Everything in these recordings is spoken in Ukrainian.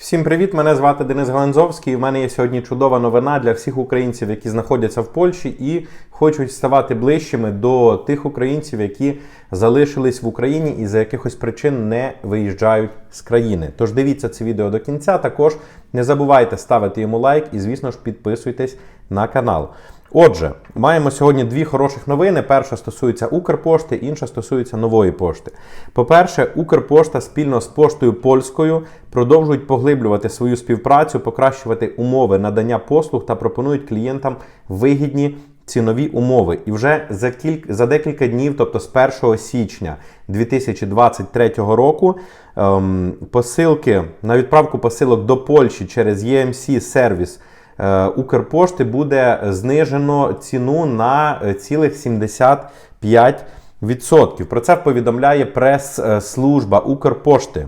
Всім привіт! Мене звати Денис Галанзовський. і в мене є сьогодні чудова новина для всіх українців, які знаходяться в Польщі і хочуть ставати ближчими до тих українців, які залишились в Україні і за якихось причин не виїжджають з країни. Тож дивіться це відео до кінця. Також не забувайте ставити йому лайк і, звісно ж, підписуйтесь на канал. Отже, маємо сьогодні дві хороших новини. Перша стосується Укрпошти, інша стосується нової пошти. По-перше, Укрпошта спільно з поштою польською продовжують поглиблювати свою співпрацю, покращувати умови надання послуг та пропонують клієнтам вигідні цінові умови. І вже за кілька за декілька днів, тобто з 1 січня 2023 року, ем, посилки на відправку посилок до Польщі через EMC сервіс. Е, Укрпошти буде знижено ціну на е, цілих 75%. Про це повідомляє прес-служба Укрпошти.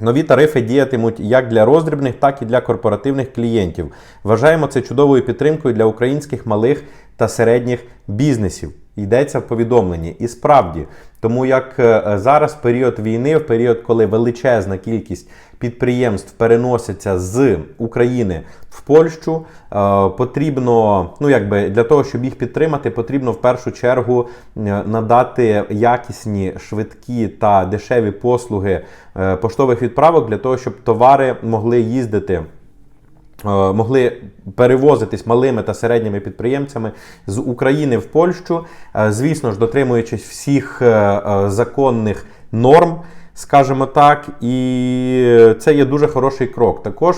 Нові тарифи діятимуть як для роздрібних, так і для корпоративних клієнтів. Вважаємо це чудовою підтримкою для українських малих та середніх бізнесів. Йдеться в повідомленні. І справді, тому як е, зараз в період війни, в період, коли величезна кількість підприємств переносяться з України в Польщу, е, потрібно, ну якби для того, щоб їх підтримати, потрібно в першу чергу е, надати якісні, швидкі та дешеві послуги поштових відправок для того, щоб товари могли їздити. Могли перевозитись малими та середніми підприємцями з України в Польщу, звісно ж, дотримуючись всіх законних норм, скажімо так, і це є дуже хороший крок. Також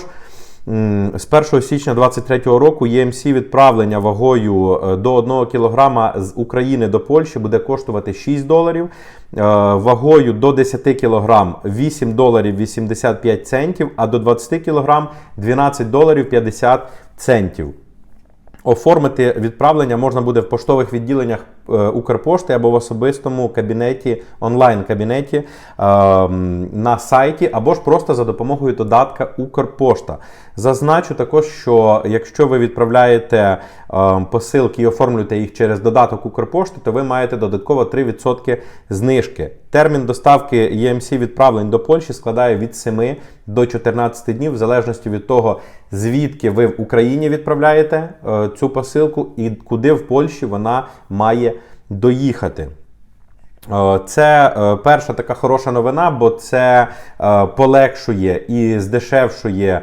з 1 січня 2023 року ЄМС відправлення вагою до 1 кг з України до Польщі буде коштувати 6 доларів. Вагою до 10 кг 8 доларів 85 центів, а до 20 кг 12 доларів 50 центів. Оформити відправлення можна буде в поштових відділеннях Укрпошти або в особистому кабінеті, онлайн-кабінеті на сайті, або ж просто за допомогою додатка Укрпошта. Зазначу також, що якщо ви відправляєте посилки і оформлюєте їх через додаток Укрпошти, то ви маєте додатково 3% знижки. Термін доставки EMC відправлень до Польщі складає від 7 до 14 днів, в залежності від того, звідки ви в Україні відправляєте е, цю посилку і куди в Польщі вона має доїхати. Е, це е, перша така хороша новина, бо це полегшує і здешевшує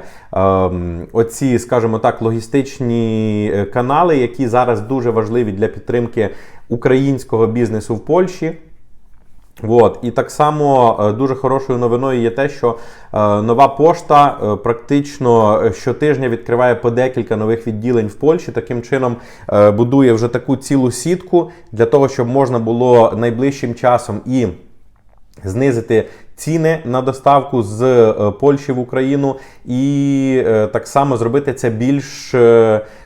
оці, скажімо так, логістичні канали, які зараз дуже важливі для підтримки українського бізнесу в Польщі. От. І так само е, дуже хорошою новиною є те, що е, нова пошта е, практично щотижня відкриває по декілька нових відділень в Польщі. Таким чином будує вже таку цілу сітку для того, щоб можна було найближчим часом і знизити ціни на доставку з Польщі в Україну, і так само зробити це більш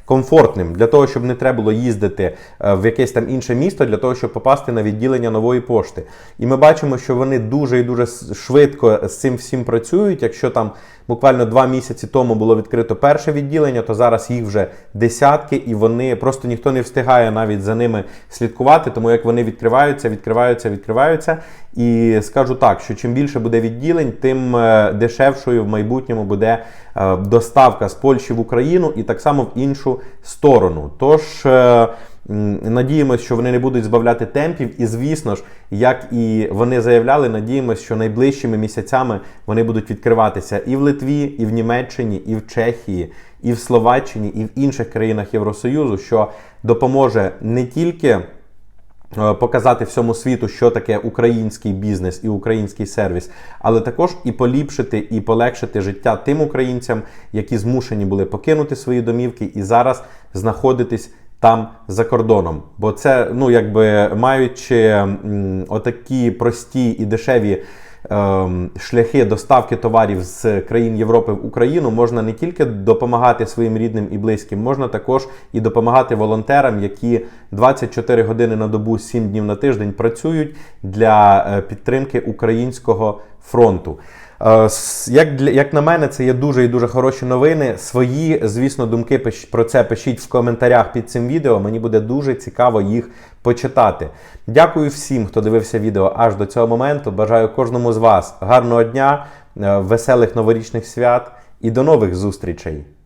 комфортним для того, щоб не треба було їздити е, в якесь там інше місто, для того, щоб попасти на відділення нової пошти. І ми бачимо, що вони дуже і дуже швидко з цим всім працюють. Якщо там буквально два місяці тому було відкрито перше відділення, то зараз їх вже десятки, і вони просто ніхто не встигає навіть за ними слідкувати, тому як вони відкриваються, відкриваються, відкриваються. І скажу так, що чим більше буде відділень, тим е, дешевшою в майбутньому буде е, доставка з Польщі в Україну і так само в іншу сторону. Тож. Е, надіємося, що вони не будуть збавляти темпів, і, звісно ж, як і вони заявляли, надіємося, що найближчими місяцями вони будуть відкриватися і в Литві, і в Німеччині, і в Чехії, і в Словаччині, і в інших країнах Євросоюзу, що допоможе не тільки. Е, показати всьому світу, що таке український бізнес і український сервіс, але також і поліпшити і полегшити життя тим українцям, які змушені були покинути свої домівки і зараз знаходитись там за кордоном. Бо це, ну якби маючи м, отакі прості і дешеві. Ем, шляхи доставки товарів з країн Європи в Україну можна не тільки допомагати своїм рідним і близьким, можна також і допомагати волонтерам, які 24 години на добу, 7 днів на тиждень працюють для е, підтримки українського фронту. Е, як для як на мене, це є дуже і дуже хороші новини. Свої, звісно, думки про це пишіть в коментарях під цим відео. Мені буде дуже цікаво їх почитати. Дякую всім, хто дивився відео аж до цього моменту. Бажаю кожному з вас гарного дня, е, веселих новорічних свят і до нових зустрічей!